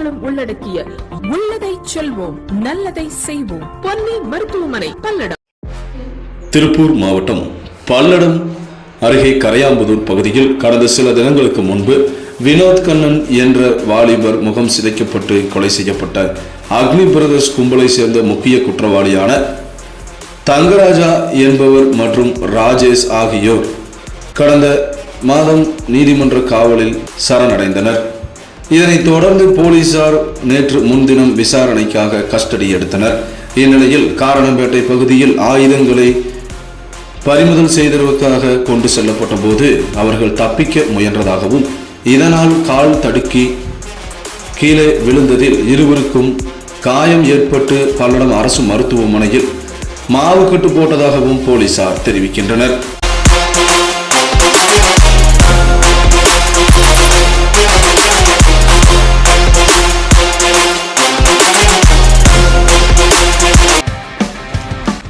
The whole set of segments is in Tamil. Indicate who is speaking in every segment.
Speaker 1: சேவைகளும் உள்ளடக்கிய உள்ளதை செல்வோம் நல்லதை செய்வோம். பொன்னி மருத்துவமனை பல்லடம்.
Speaker 2: திருப்பூர் மாவட்டம் பல்லடம் அருகே கரையாம்புதூர் பகுதியில் கடந்த சில தினங்களுக்கு முன்பு வினோத் கண்ணன் என்ற வாலிபர் முகம் சிதைக்கப்பட்டு கொலை செய்யப்பட்ட அக்னி பிரதர்ஸ் கும்பலை சேர்ந்த முக்கிய குற்றவாளியான தங்கராஜா என்பவர் மற்றும் ராஜேஷ் ஆகியோர் கடந்த மாதம் நீதிமன்ற காவலில் சரணடைந்தனர். இதனைத் தொடர்ந்து போலீசார் நேற்று முன்தினம் விசாரணைக்காக கஸ்டடி எடுத்தனர். இந்நிலையில் காரணம்பேட்டை பகுதியில் ஆயுதங்களை பறிமுதல் செய்ததற்காக கொண்டு செல்லப்பட்ட போது அவர்கள் தப்பிக்க முயன்றதாகவும் இதனால் கால் தடுக்கி கீழே விழுந்ததில் இருவருக்கும் காயம் ஏற்பட்டு பல்லடம் அரசு மருத்துவமனையில் மாவு கட்டு போட்டதாகவும் போலீசார் தெரிவிக்கின்றனர்.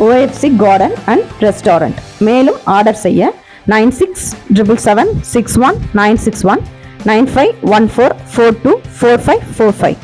Speaker 3: ஓஎஃப்சி கார்டன் அண்ட் ரெஸ்டாரண்ட் மேலும் ஆர்டர் செய்ய nine six triple seven six one nine six one nine five one four four two four five four five